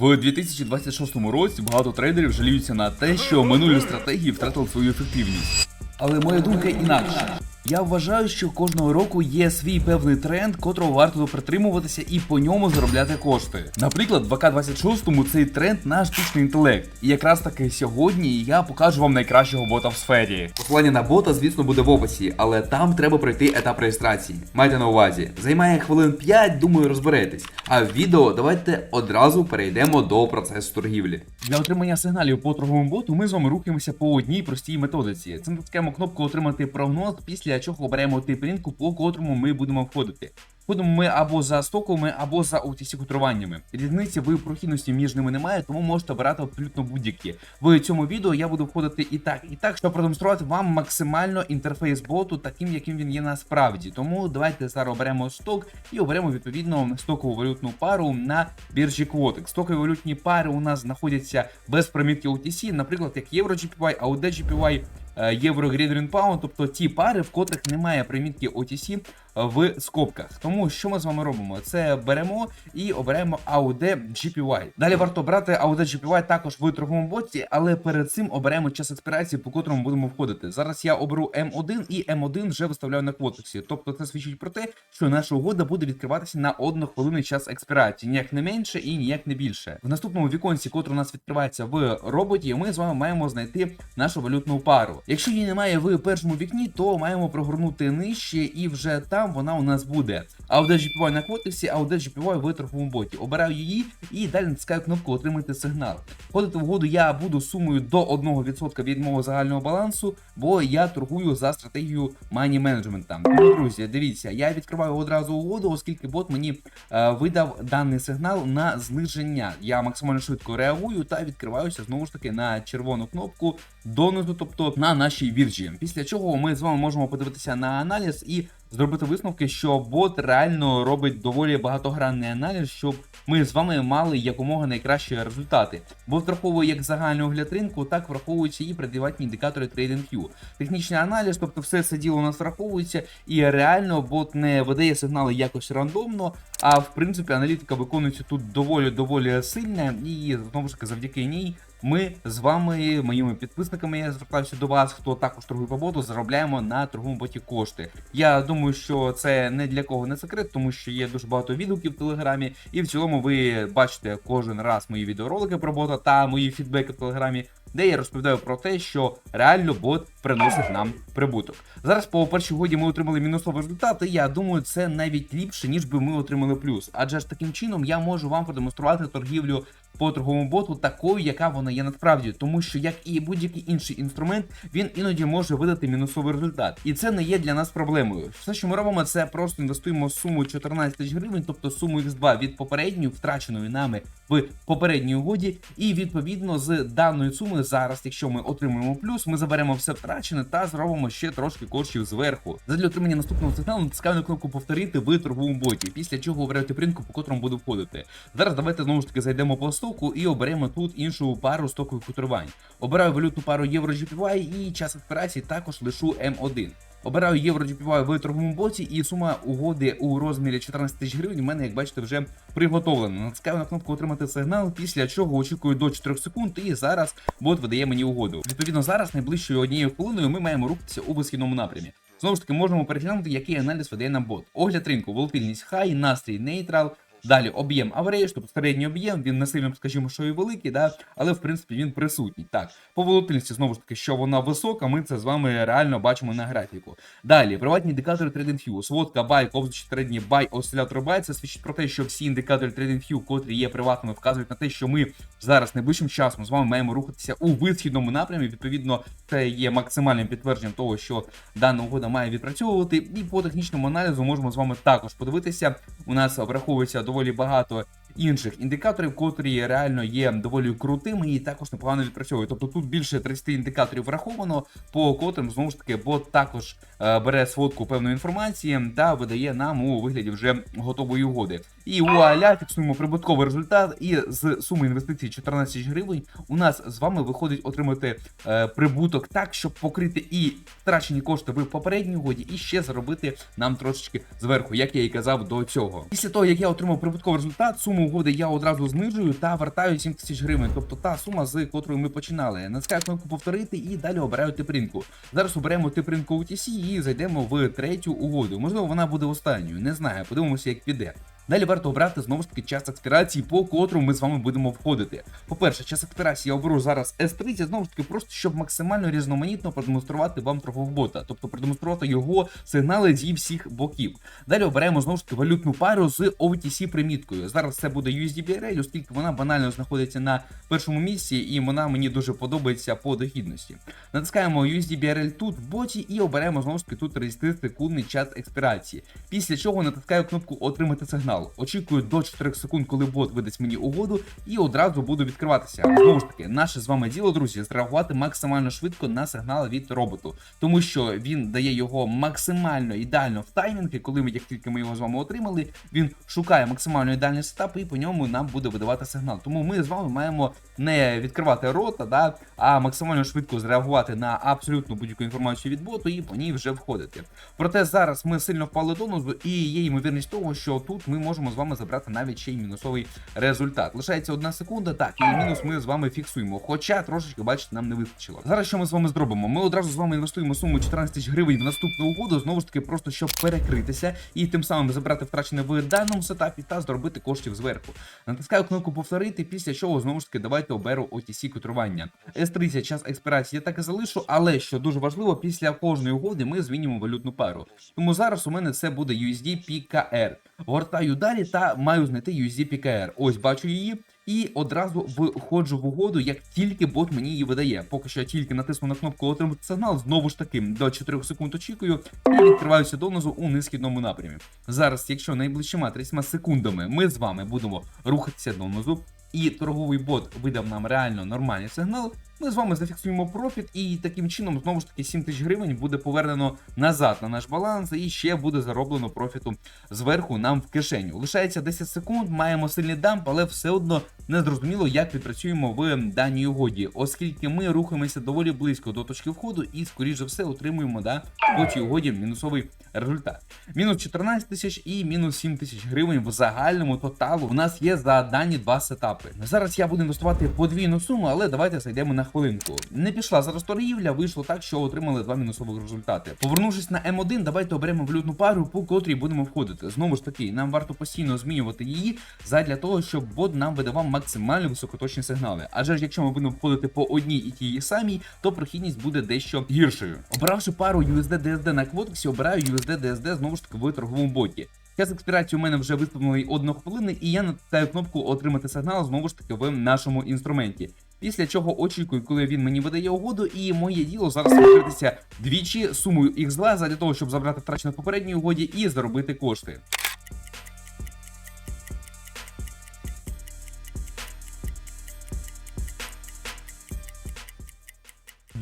В 2026 році багато трейдерів жаліються на те, що минулі стратегії втратили свою ефективність. Але моя думка інакша. Я вважаю, що кожного року є свій певний тренд, котрого варто притримуватися і по ньому заробляти кошти. Наприклад, в АК-26 цей тренд на штучний інтелект. І якраз таки сьогодні я покажу вам найкращого бота в сфері. Посилання на бота, звісно, буде в описі, але там треба пройти етап реєстрації. Майте на увазі, займає хвилин 5, думаю, розберетесь. А в відео давайте одразу перейдемо до процесу торгівлі. Для отримання сигналів по торговому боту ми з вами рухаємося по одній простій методиці. Це натискаємо кнопку Отримати прогноз, після чого оберемо тип ринку, по котрому ми будемо входити. Ходимо ми або за стоковими, або за OTC котруваннями. Різниці в прохідності між ними немає, тому можете обирати абсолютно будь-які. В цьому відео я буду входити і так, і так, щоб продемонструвати вам максимально інтерфейс боту, таким, яким він є насправді. Тому давайте зараз оберемо сток і оберемо відповідно стокову валютну пару на біржі Quotex. Стокові валютні пари у нас знаходяться без примітки OTC, наприклад, як Євро GPY, AUD GPY, е, Євро Грідрін Pound, тобто ті пари, в котрих немає примітки OTC в скобках. Тому що ми з вами робимо? Це беремо і обираємо AUD GPY. Далі варто брати AUD GPY також в торговому боті, але перед цим оберемо час експірації, по котрому будемо входити. Зараз я оберу М1 і М1 вже виставляю на квотексі. Тобто це свідчить про те, що наша угода буде відкриватися на однохвилинний час експірації, ніяк не менше і ніяк не більше. В наступному віконці, котре у нас відкривається в роботі, ми з вами маємо знайти нашу валютну пару. Якщо її немає в першому вікні, то маємо прогорнути нижче, і вже там вона у нас буде. AUD GPY на квотексі, AUD GPY в торговому боті. Обираю її і далі натискаю кнопку Отримати сигнал. Входити в угоду я буду сумою до 1% від мого загального балансу, бо я торгую за стратегію Money Management. Тому, друзі, дивіться, я відкриваю одразу угоду, оскільки бот мені е, видав даний сигнал на зниження. Я максимально швидко реагую та відкриваюся знову ж таки на червону кнопку донизу, тобто на нашій біржі. Після чого ми з вами можемо подивитися на аналіз і зробити висновки, що бот реально робить доволі багатогранний аналіз, щоб ми з вами мали якомога найкращі результати. Бот враховує як загальний огляд ринку, так враховуються і предіватні індикатори TradingView. Технічний аналіз, тобто все це діло у нас враховується, і реально бот не видає сигнали якось рандомно. А в принципі аналітика виконується тут доволі доволі сильна, і знову ж таки завдяки ній. Ми з вами, моїми підписниками, я звертаюся до вас, хто також торгує по боту, заробляємо на торговому боті кошти. Я думаю, що це не для кого не секрет, тому що є дуже багато відгуків в телеграмі, і в цілому ви бачите кожен раз мої відеоролики про бота та мої фідбеки в телеграмі, де я розповідаю про те, що реально бот приносить нам прибуток. Зараз по першій годі ми отримали мінусовий результат, і я думаю, це навіть ліпше, ніж би ми отримали плюс. Адже ж таким чином я можу вам продемонструвати торгівлю по торговому боту такою, яка вона є насправді, тому що як і будь-який інший інструмент, він іноді може видати мінусовий результат, і це не є для нас проблемою. Все, що ми робимо, це просто інвестуємо суму 14 тисяч гривень, тобто суму X2 від попередньої втраченої нами в попередній угоді, і відповідно з даної суми зараз, якщо ми отримуємо плюс, ми заберемо все втрачене та зробимо ще трошки коштів зверху. Задля отримання наступного сигналу натискаю на кнопку повторити в торговому боті, після чого обираєте ринку, по котрому буду входити. Зараз давайте знову ж таки зайдемо по стоку і оберемо тут іншу пару стокових котрувань. Обираю валютну пару Євро GPY і час операції також лишу М1. Обираю євро GPY в торговому боті, і сума угоди у розмірі 14 тисяч гривень. У мене, як бачите, вже приготовлена. Натискаю на кнопку отримати сигнал, після чого очікую до 4 секунд, і зараз бот видає мені угоду. Відповідно, зараз найближчою однією хвилиною ми маємо рухатися у висхідному напрямі. Знову ж таки, можемо переглянути, який аналіз видає нам бот. Огляд ринку, волатильність хай, настрій нейтрал. Далі об'єм average, тобто середній об'єм, він не сильно, скажімо, що і великий, да? але в принципі він присутній. Так, по волатильності, знову ж таки, що вона висока, ми це з вами реально бачимо на графіку. Далі, приватні індикатори TradingView, сводка buy, ковзучі середній buy, осцилятор buy, це свідчить про те, що всі індикатори TradingView, котрі є приватними, вказують на те, що ми зараз найближчим часом з вами маємо рухатися у висхідному напрямі. Відповідно, це є максимальним підтвердженням того, що дана угода має відпрацьовувати. І по технічному аналізу можемо з вами також подивитися. У нас враховується доволі багато інших індикаторів, котрі реально є доволі крутими і також непогано відпрацьовують. Тобто тут більше 30 індикаторів враховано, по котрим знову ж таки бот також е, бере сводку певної інформації та видає нам у вигляді вже готової угоди. І вуаля, фіксуємо прибутковий результат. І з суми інвестицій 14 гривень у нас з вами виходить отримати е, прибуток так, щоб покрити і втрачені кошти в попередній угоді, і ще заробити нам трошечки зверху, як я і казав до цього. Після того, як я отримав прибутковий результат, суму угоди я одразу знижую та вертаю 7 тисяч гривень, тобто та сума, з котрої ми починали. Натискаю кнопку повторити і далі обираю тип ринку. Зараз оберемо тип ринку UTC і зайдемо в третю угоду. Можливо, вона буде останньою, не знаю. Подивимося, як піде. Далі варто обрати знову ж таки час експірації, по котрому ми з вами будемо входити. По-перше, час експірації я оберу зараз S30, знову ж таки, просто щоб максимально різноманітно продемонструвати вам торгового бота, тобто продемонструвати його сигнали зі всіх боків. Далі оберемо знову ж таки валютну пару з OTC приміткою. Зараз це буде USDBRL, оскільки вона банально знаходиться на першому місці, і вона мені дуже подобається по дохідності. Натискаємо USDBRL тут в боті і оберемо знову ж таки тут 30 секундний час експірації. Після чого натискаю кнопку Отримати сигнал. Очікую до 4 секунд, коли бот видасть мені угоду, і одразу буду відкриватися. Знову ж таки, наше з вами діло, друзі, зреагувати максимально швидко на сигнал від роботу, тому що він дає його максимально ідеально в таймінги, коли ми, як тільки ми його з вами отримали, він шукає максимально ідеальний сетап, і по ньому нам буде видавати сигнал. Тому ми з вами маємо не відкривати рота, да, а максимально швидко зреагувати на абсолютно будь-яку інформацію від боту і по ній вже входити. Проте зараз ми сильно впали донозу, і є ймовірність того, що тут ми можемо з вами забрати навіть ще й мінусовий результат. Лишається одна секунда, так, і мінус ми з вами фіксуємо. Хоча трошечки, бачите, нам не вистачило. Зараз що ми з вами зробимо? Ми одразу з вами інвестуємо суму 14 тисяч гривень в наступну угоду, знову ж таки, просто щоб перекритися і тим самим забрати втрачене в даному сетапі та заробити коштів зверху. Натискаю кнопку повторити, після чого знову ж таки давайте оберу OTC котрування. S30 час експірації я так і залишу, але що дуже важливо, після кожної угоди ми змінюємо валютну пару. Тому зараз у мене це буде USD PKR. Гортаю далі та маю знайти USD. Ось бачу її. І одразу входжу в угоду, як тільки бот мені її видає. Поки що я тільки натисну на кнопку отримати сигнал, знову ж таки до 4 секунд очікую і відкриваюся донизу у низхідному напрямі. Зараз, якщо найближчими 30 секундами ми з вами будемо рухатися донизу, і торговий бот видав нам реально нормальний сигнал, ми з вами зафіксуємо профіт, і таким чином знову ж таки 7 тисяч гривень буде повернено назад на наш баланс, і ще буде зароблено профіту зверху нам в кишеню. Лишається 10 секунд, маємо сильний дамп, але все одно не зрозуміло, як відпрацюємо в даній угоді, оскільки ми рухаємося доволі близько до точки входу і, скоріш за все, отримуємо да, по цій угоді мінусовий результат. Мінус 14 тисяч і мінус 7 тисяч гривень в загальному тоталу. У нас є за дані два сетапи. Зараз я буду інвестувати подвійну суму, але давайте зайдемо на хвилинку. Не пішла зараз торгівля, вийшло так, що отримали два мінусових результати. Повернувшись на М1, давайте оберемо валютну пару, по котрій будемо входити. Знову ж таки, нам варто постійно змінювати її задля того, щоб бот нам видавав максимально високоточні сигнали. Адже ж якщо ми будемо входити по одній і тій самій, то прохідність буде дещо гіршою. Обравши пару USD-DSD на квотексі, обираю USD-DSD знову ж таки в торговому боті. Час експірації у мене вже виставлений 1 хвилини, і я натискаю кнопку Отримати сигнал знову ж таки в нашому інструменті. Після чого очікую, коли він мені видає угоду, і моє діло зараз відкритися двічі сумою X2 для того, щоб забрати втрачене в попередній угоді і заробити кошти.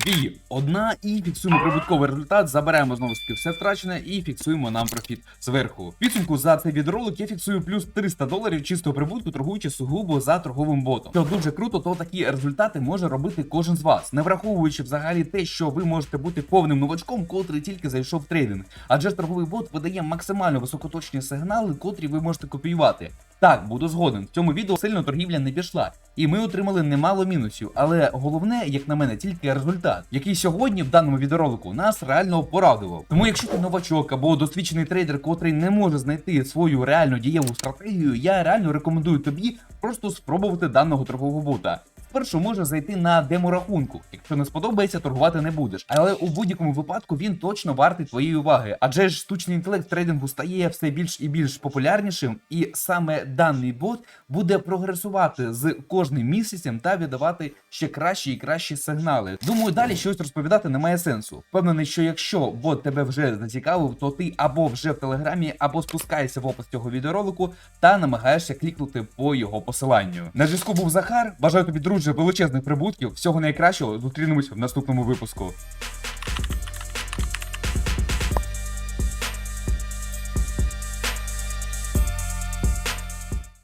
Дві, одна і фіксуємо прибутковий результат. Заберемо знову ж таки все втрачене і фіксуємо нам профіт зверху. Підсумку за цей відеоролик я фіксую плюс 300 доларів чистого прибутку, торгуючи сугубо за торговим ботом. Що дуже круто, то такі результати може робити кожен з вас, не враховуючи взагалі те, що ви можете бути повним новачком, котрий тільки зайшов в трейдинг. Адже торговий бот видає максимально високоточні сигнали, котрі ви можете копіювати. Так, буду згоден. В цьому відео сильно торгівля не пішла, і ми отримали немало мінусів. Але головне, як на мене, тільки результат, який сьогодні в даному відеоролику нас реально порадував. Тому, якщо ти новачок або досвідчений трейдер, котрий не може знайти свою реальну дієву стратегію, я реально рекомендую тобі просто спробувати даного торгового бота. Спершу може зайти на демо-рахунку. Якщо не сподобається, торгувати не будеш. Але у будь-якому випадку він точно вартий твоєї уваги. Адже ж штучний інтелект трейдингу стає все більш і більш популярнішим, і саме даний бот буде прогресувати з кожним місяцем та віддавати ще кращі і кращі сигнали. Думаю, далі щось розповідати немає сенсу. Впевнений, що якщо бот тебе вже зацікавив, то ти або вже в телеграмі, або спускаєшся в опис цього відеоролику та намагаєшся клікнути по його посиланню. На зв'язку був Захар. Бажаю тобі, друже, величезних прибутків. Всього найкращого. Зустрінемось в наступному випуску.